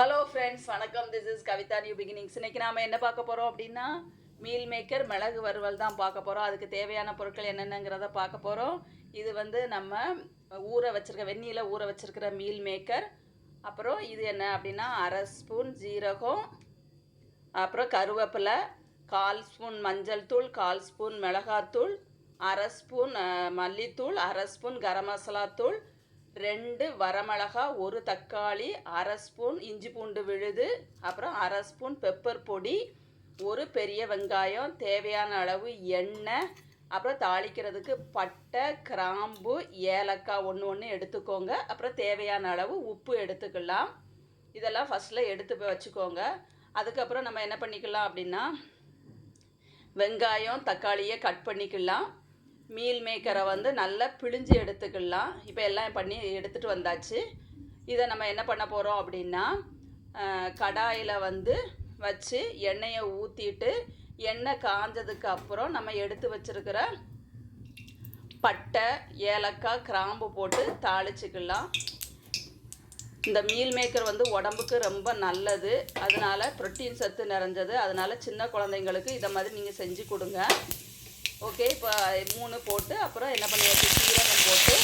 Hello friends வணக்கம். This is Kavitha new beginnings இன்னைக்கு நாம் என்ன பார்க்க போகிறோம் அப்படின்னா மீல் மேக்கர் மிளகு வறுவல் தான் பார்க்க போகிறோம் அதுக்கு தேவையான பொருட்கள் என்னென்னங்கிறத பார்க்க போகிறோம் இது வந்து நம்ம ஊற வச்சுருக்க வெந்நியில் ஊற வச்சிருக்கிற மீல் மேக்கர் அப்புறம் இது என்ன அப்படின்னா அரை ஸ்பூன் ஜீரகம் அப்புறம் கருவேப்பிலை கால் ஸ்பூன் மஞ்சள் தூள் கால் ஸ்பூன் மிளகாத்தூள் அரை ஸ்பூன் மல்லித்தூள் அரை ஸ்பூன் கரம் மசாலா தூள் ரெண்டு வரமிளகா ஒரு தக்காளி அரை ஸ்பூன் இஞ்சி பூண்டு விழுது அப்புறம் அரை ஸ்பூன் பெப்பர் பொடி ஒரு பெரிய வெங்காயம் தேவையான அளவு எண்ணெய் அப்புறம் தாளிக்கிறதுக்கு பட்டை கிராம்பு ஏலக்காய் ஒன்று ஒன்று எடுத்துக்கோங்க. அப்புறம் தேவையான அளவு உப்பு எடுத்துக்கலாம். இதெல்லாம் ஃபஸ்ட்டில் எடுத்து போய் வச்சுக்கோங்க. அதுக்கப்புறம் நம்ம என்ன பண்ணிக்கலாம் அப்படின்னா வெங்காயம் தக்காளியை கட் பண்ணிக்கலாம். மீல் மேக்கரை வந்து நல்லா பிழிஞ்சு எடுத்துக்கலாம். இப்போ எல்லாம் பண்ணி எடுத்துகிட்டு வந்தாச்சு. இதை நம்ம என்ன பண்ண போகிறோம் அப்படின்னா கடாயில் வந்து வச்சு எண்ணெயை ஊற்றிட்டு எண்ணெய் காஞ்சதுக்கு அப்புறம் நம்ம எடுத்து வச்சிருக்கிற பட்டை ஏலக்காய் கிராம்பு போட்டு தாளிச்சுக்கலாம். இந்த மீல் மேக்கர் வந்து உடம்புக்கு ரொம்ப நல்லது. அதனால ப்ரோட்டீன் சத்து நிறைஞ்சது. அதனால் சின்ன குழந்தைங்களுக்கு இதை மாதிரி நீங்கள் செஞ்சு கொடுங்க. ஓகே இப்போ மூணு போட்டு அப்புறம் என்ன பண்ணியாச்சு? சீரகம் போட்டு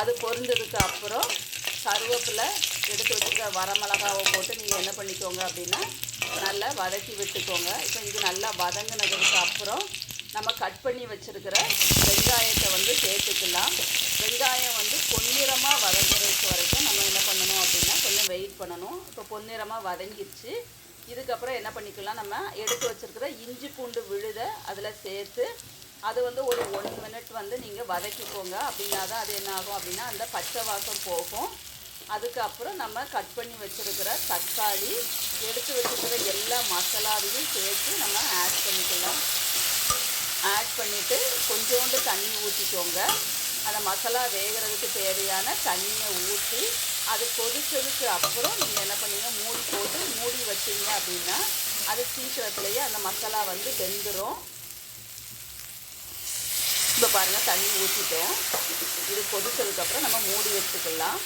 அது பொருந்ததுக்கு அப்புறம் கருவேப்பிலை எடுத்து வச்சுருக்க வரமிளகாவை போட்டு நீங்கள் என்ன பண்ணிக்கோங்க அப்படின்னா நல்லா வதக்கி விட்டுக்கோங்க. இப்போ இது நல்லா வதங்கினதுக்கு அப்புறம் நம்ம கட் பண்ணி வச்சுருக்கிற வெங்காயத்தை வந்து சேர்த்துக்கலாம். வெங்காயம் வந்து பொன்னிறமாக வதங்குறதுக்கு வரைக்கும் நம்ம என்ன பண்ணணும் அப்படின்னா கொஞ்சம் வெயிட் பண்ணணும். இப்போ பொன்னிறமாக வதங்கிடுச்சு இதுக்கப்புறம் என்ன பண்ணிக்கலாம் நம்ம எடுத்து வச்சுருக்கிற இஞ்சி பூண்டு விழுதை அதில் சேர்த்து அது வந்து ஒரு ஒன் மினிட் வந்து நீங்கள் வதக்கிக்கோங்க. அப்படின்னா தான் அது என்ன ஆகும் அப்படின்னா அந்த பச்சை வாசம் போகும். அதுக்கப்புறம் நம்ம கட் பண்ணி வச்சுருக்கிற தக்காளி எடுத்து வச்சுருக்கிற எல்லா மசாலாவையும் சேர்த்து நம்ம ஆட் பண்ணிக்கலாம். ஆட் பண்ணிவிட்டு கொஞ்சோண்டு தண்ணி ஊற்றிக்கோங்க அந்த மசாலா வேகிறதுக்கு தேவையான தண்ணியை ஊற்றி அது கொதிச்சதுக்கு அப்புறம் நீங்கள் என்ன பண்ணுங்கள் மூடி போட்டு மூடி வச்சீங்க அப்படின்னா அது சீக்கிரத்துலேயே அந்த மசாலா வந்து வெந்துடும் இப்போ பாருங்கள் தண்ணி ஊற்றிட்டோம் இது கொதிச்சதுக்கப்புறம் நம்ம மூடி வச்சுக்கலாம்.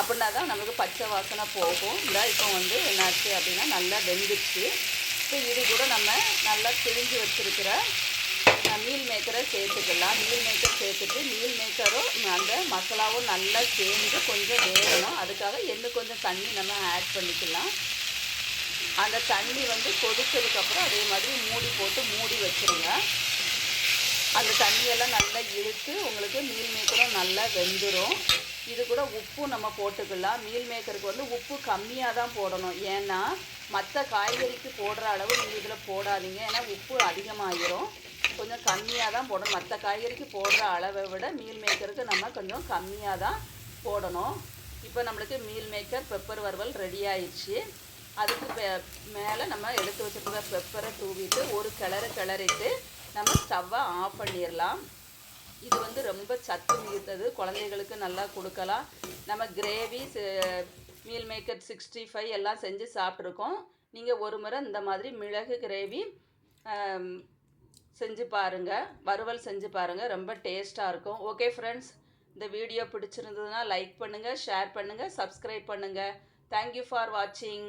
அப்படின்னா தான் நமக்கு பச்சை வாசனை போகும். இந்த இப்போ வந்து என்னாச்சு அப்படின்னா நல்லா வெந்துச்சு இப்போ இது கூட நம்ம நல்லா பிழிஞ்சு வச்சுருக்கிற மீல் மேக்கரை சேர்த்துக்கலாம். மீல் மேக்கர் சேர்த்துட்டு மீல் மேக்கரும் அந்த மசாலாவும் நல்லா சேர்ந்து கொஞ்சம் வேகணும். அதுக்காக இன்னும் கொஞ்சம் தண்ணி நம்ம ஆட் பண்ணிக்கலாம். அந்த தண்ணி வந்து கொதித்ததுக்கப்புறம் அதே மாதிரி மூடி போட்டு மூடி வச்சுருங்க. அந்த தண்ணியெல்லாம் நல்லா இழுத்து உங்களுக்கு மீல் மேக்கரும் நல்லா வெந்துடும் இது கூட உப்பு நம்ம போட்டுக்கலாம். மீல் மேக்கருக்கு வந்து உப்பு கம்மியாக தான் போடணும். ஏன்னா மற்ற காய்கறிக்கு போடுற அளவு நீங்கள் இதில் போடாதீங்க. ஏன்னா உப்பு அதிகமாகிரும் கொஞ்சம் கம்மியாக தான் போடணும். மற்ற காய்கறிக்கு போடுற அளவை விட மீல் மேக்கருக்கு நம்ம கொஞ்சம் கம்மியாக தான் போடணும். இப்போ நம்மளுக்கு மீல் மேக்கர் பெப்பர் வறுவல் ரெடி ஆயிடுச்சு. அதுக்கு மே- மேலே நம்ம எடுத்து வச்சுருக்க பெப்பரை தூவிட்டு ஒரு கிளறு கிளறிட்டு நம்ம ஸ்டவ்வை ஆஃப் பண்ணிடலாம். இது வந்து ரொம்ப சத்து மிகுத்தது குழந்தைகளுக்கு நல்லா கொடுக்கலாம். நம்ம gravy meal maker sixty five எல்லாம் செஞ்சு சாப்பிட்ருக்கோம் நீங்கள் ஒரு முறை இந்த மாதிரி மிளகு கிரேவி செஞ்சு பாருங்கள் வறுவல் செஞ்சு பாருங்கள் ரொம்ப டேஸ்ட்டாக இருக்கும். ஓகே ஃப்ரெண்ட்ஸ் இந்த வீடியோ பிடிச்சிருந்ததுன்னா லைக் பண்ணுங்கள் ஷேர் பண்ணுங்கள் சப்ஸ்கிரைப் பண்ணுங்கள் தேங்க்யூ ஃபார் வாட்சிங்